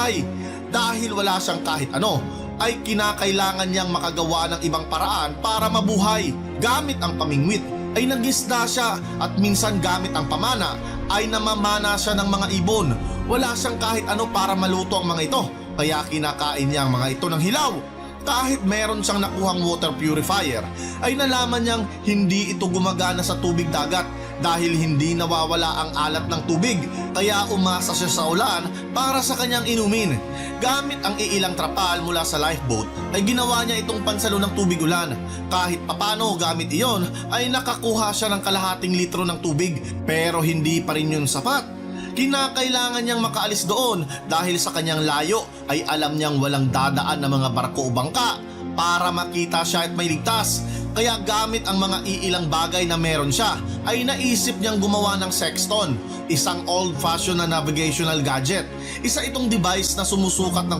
mabuhay. Dahil wala siyang kahit ano, ay kinakailangan niyang makagawa ng ibang paraan para mabuhay. Gamit ang pamingwit ay nagisda siya at minsan gamit ang pamana ay namamana siya ng mga ibon. Wala siyang kahit ano para maluto ang mga ito, kaya kinakain niya ang mga ito ng hilaw. Kahit meron siyang nakuhang water purifier, ay nalaman niyang hindi ito gumagana sa tubig dagat dahil hindi nawawala ang alat ng tubig kaya umasa siya sa ulan para sa kanyang inumin. Gamit ang iilang trapal mula sa lifeboat ay ginawa niya itong pansalo ng tubig ulan. Kahit papano gamit iyon ay nakakuha siya ng kalahating litro ng tubig pero hindi pa rin yun sapat. Kinakailangan niyang makaalis doon dahil sa kanyang layo ay alam niyang walang dadaan na mga barko o bangka para makita siya at may ligtas. Kaya gamit ang mga iilang bagay na meron siya ay naisip niyang gumawa ng sexton, isang old-fashioned na navigational gadget. Isa itong device na sumusukat ng